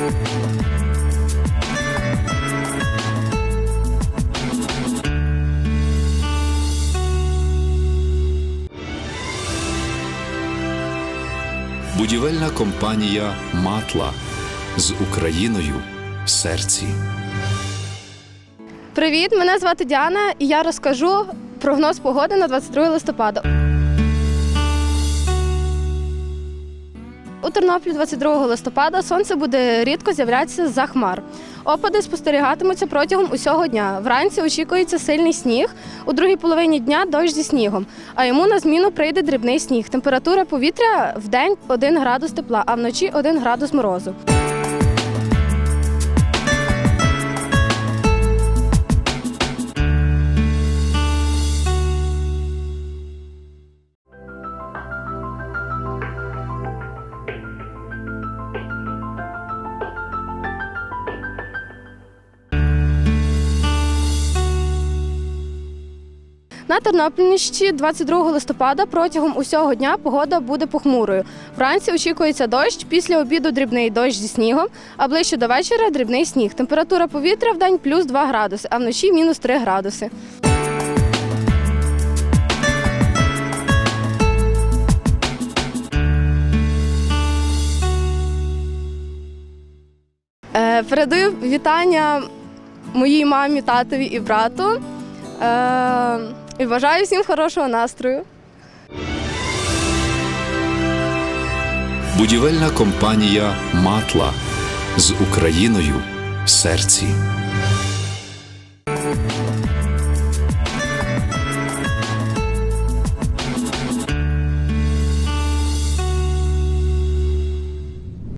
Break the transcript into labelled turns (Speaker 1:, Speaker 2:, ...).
Speaker 1: Будівельна компанія Матла з Україною в серці.
Speaker 2: Привіт, мене звати Діана, і я розкажу прогноз погоди на 22 листопада. У Тернополі 22 листопада сонце буде рідко з'являтися за хмар. Опади спостерігатимуться протягом усього дня. Вранці очікується сильний сніг, у другій половині дня дощ зі снігом. А йому на зміну прийде дрібний сніг. Температура повітря в день 1 градус тепла, а вночі 1 градус морозу. На Тернопільщині 22 листопада протягом усього дня погода буде похмурою. Вранці очікується дощ, після обіду дрібний дощ зі снігом, а ближче до вечора дрібний сніг. Температура повітря в день плюс 2 градуси, а вночі мінус 3 градуси. Е, Передаю вітання моїй мамі, татові і брату. І бажаю всім хорошого настрою.
Speaker 1: Будівельна компанія Матла з Україною в серці.